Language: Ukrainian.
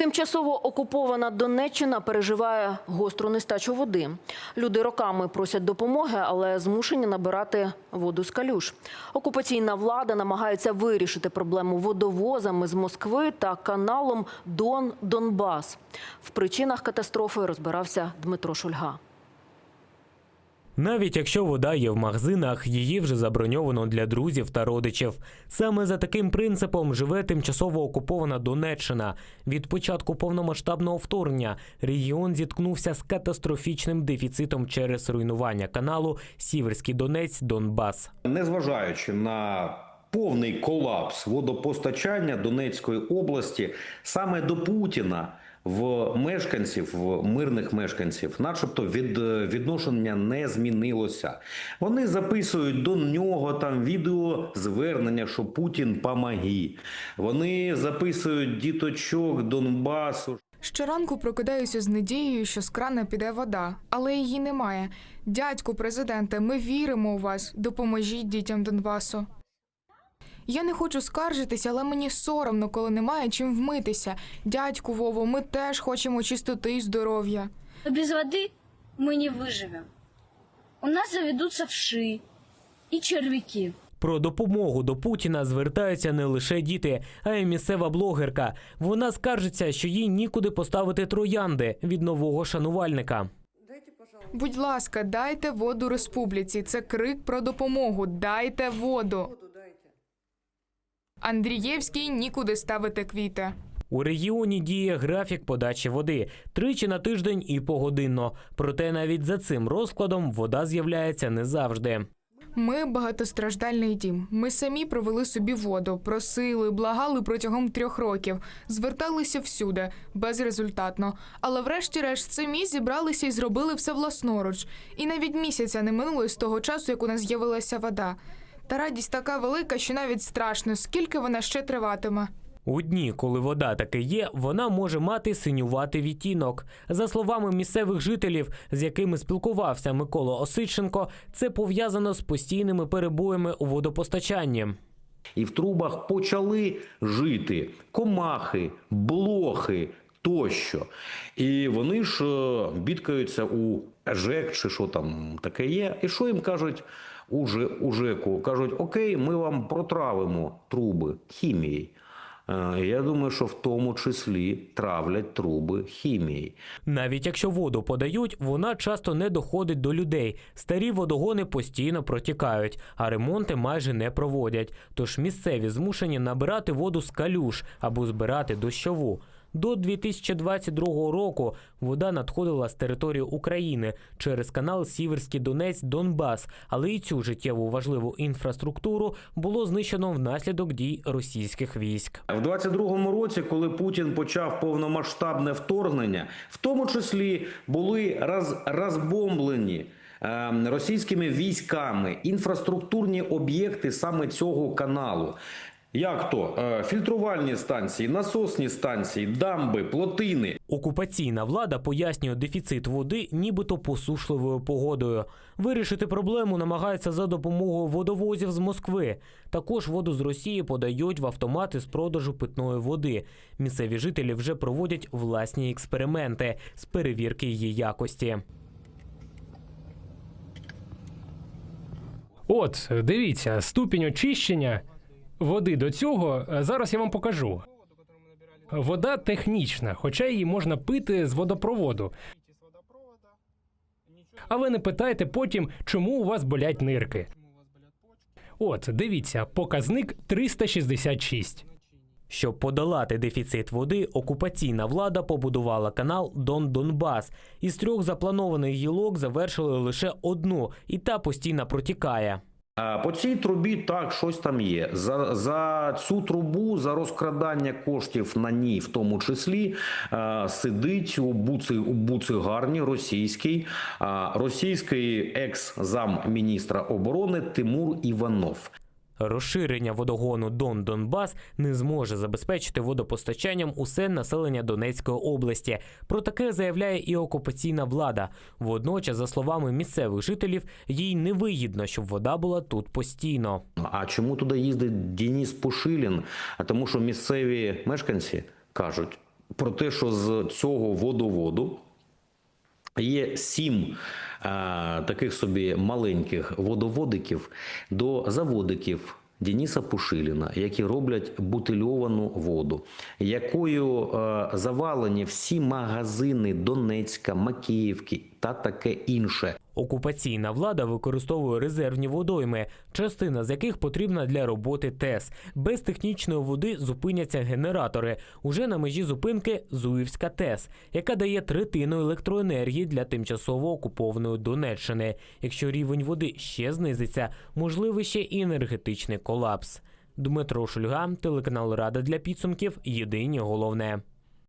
Тимчасово окупована Донеччина переживає гостру нестачу води. Люди роками просять допомоги, але змушені набирати воду з калюш. Окупаційна влада намагається вирішити проблему водовозами з Москви та каналом Дон-Донбас. В причинах катастрофи розбирався Дмитро Шульга. Навіть якщо вода є в магазинах, її вже заброньовано для друзів та родичів. Саме за таким принципом живе тимчасово окупована Донеччина. Від початку повномасштабного вторгнення регіон зіткнувся з катастрофічним дефіцитом через руйнування каналу Сіверський Донець Донбас. Незважаючи на повний колапс водопостачання Донецької області, саме до Путіна в мешканців, в мирних мешканців, начебто від відношення не змінилося. Вони записують до нього там відео звернення, що Путін помоги. Вони записують діточок Донбасу. Щоранку прокидаюся з надією, що з крана піде вода, але її немає. Дядьку президенте, ми віримо у вас. Допоможіть дітям Донбасу. Я не хочу скаржитися, але мені соромно, коли немає чим вмитися. Дядьку Вово, ми теж хочемо чистоти і здоров'я. Но без воды мы не выживем. У нас заведутся вши и червяки. Про допомогу до Путіна звертаються не лише діти, а й місцева блогерка. Вона скаржиться, що їй нікуди поставити троянди від нового шанувальника. Будь ласка, дайте воду республіці. Це крик про допомогу. Дайте воду. Андрієвський нікуди ставити квіти. У регіоні діє графік подачі води тричі на тиждень і погодинно. Проте навіть за цим розкладом вода з'являється не завжди. Ми багатостраждальний дім. Ми самі провели собі воду, просили, благали протягом трьох років, зверталися всюди безрезультатно. Але врешті-решт самі зібралися і зробили все власноруч. І навіть місяця не минуло з того часу, як у нас з'явилася вода. Та радість така велика, що навіть страшно, скільки вона ще триватиме. У дні, коли вода таки є, вона може мати синюватий відтінок. За словами місцевих жителів, з якими спілкувався Микола Осиченко, це пов'язано з постійними перебоями у водопостачанні. І в трубах почали жити комахи, блохи тощо. І вони ж е, бідкаються у ЖЕК чи що там таке є. І що їм кажуть у, у ЖЕКу? Кажуть, окей, ми вам протравимо труби хімією. Е, Я думаю, що в тому числі травлять труби хімією. Навіть якщо воду подають, вона часто не доходить до людей. Старі водогони постійно протікають, а ремонти майже не проводять. Тож місцеві змушені набирати воду з калюш або збирати дощову. До 2022 року вода надходила з території України через канал Сіверський Донець Донбас, але і цю життєву важливу інфраструктуру було знищено внаслідок дій російських військ. В 22-му році, коли Путін почав повномасштабне вторгнення, в тому числі були роз, розбомблені е, російськими військами інфраструктурні об'єкти саме цього каналу. Як то Е, фільтрувальні станції, насосні станції, дамби, плотини. Окупаційна влада пояснює дефіцит води, нібито посушливою погодою. Вирішити проблему намагаються за допомогою водовозів з Москви. Також воду з Росії подають в автомати з продажу питної води. Місцеві жителі вже проводять власні експерименти з перевірки її якості. От, дивіться, ступінь очищення води до цього. е, Зараз я вам покажу. Вода технічна, хоча її можна пити з водопроводу. А ви не питайте потім, чому у вас болять нирки. От, дивіться, показник 366. Щоб подолати дефіцит води, окупаційна влада побудувала канал Дон-Донбас. Із трьох запланованих гілок завершили лише одну, і та постійно протікає. По цій трубі так щось там є. За, за цю трубу, за розкрадання коштів на ній, в тому числі, е, сидить у буци у буцигарні російський, е, російський екс-замміністра оборони Тимур Іванов. Розширення водогону Дон Донбас не зможе забезпечити водопостачанням усе населення Донецької області. Про таке заявляє і окупаційна влада. Водночас, за словами місцевих жителів, їй невигідно, щоб вода була тут постійно. А чому туди їздить Денис Пушилін? А тому, що місцеві мешканці кажуть. про те, що з цього водоводу Є сім а, таких собі маленьких водоводиків до заводиків Дениса Пушиліна, які роблять бутильовану воду, якою е, завалені всі магазини Донецька, Макіївки та таке інше. Окупаційна влада використовує резервні водойми, частина з яких потрібна для роботи ТЕС. Без технічної води зупиняться генератори. Уже на межі зупинки Зуївська ТЕС, яка дає третину електроенергії для тимчасово окупованої Донеччини. Якщо рівень води ще знизиться, можливий ще і енергетичний колапс. Дмитро Шульга, телеканал Рада для підсумків. Єдині головне.